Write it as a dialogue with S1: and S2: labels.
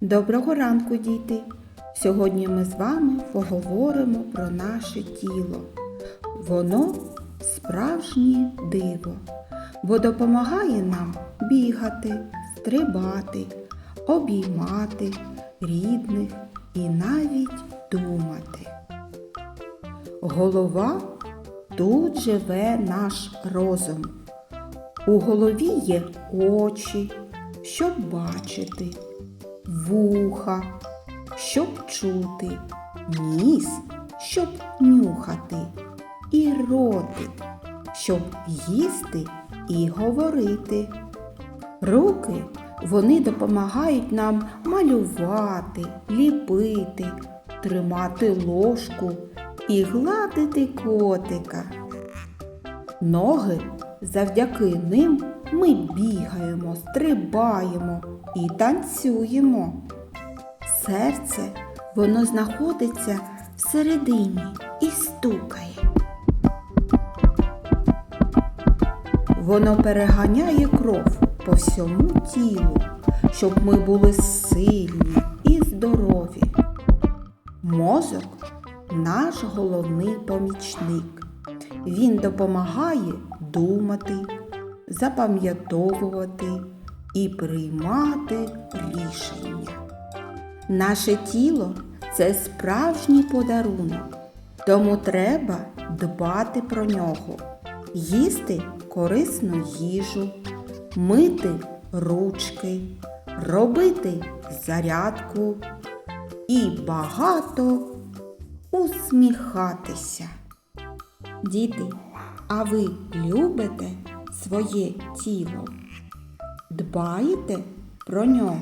S1: Доброго ранку, діти! Сьогодні ми з вами поговоримо про наше тіло. Воно справжнє диво, бо допомагає нам бігати, стрибати, обіймати рідних і навіть думати. Голова тут живе наш розум. У голові є очі, щоб бачити, вуха, щоб чути, ніс, щоб нюхати, і ротик, щоб їсти і говорити. Руки вони допомагають нам малювати, ліпити, тримати ложку і гладити котика. Ноги завдяки ним ми бігаємо, стрибаємо і танцюємо. Серце воно знаходиться всередині і стукає. Воно переганяє кров по всьому тілу, щоб ми були сильні і здорові. Мозок наш головний помічник. Він допомагає думати, запам'ятовувати і приймати рішення. Наше тіло це справжній подарунок, тому треба дбати про нього, їсти корисну їжу, мити ручки, робити зарядку і багато усміхатися. Діти, а ви любите своє тіло? Дбаєте про нього?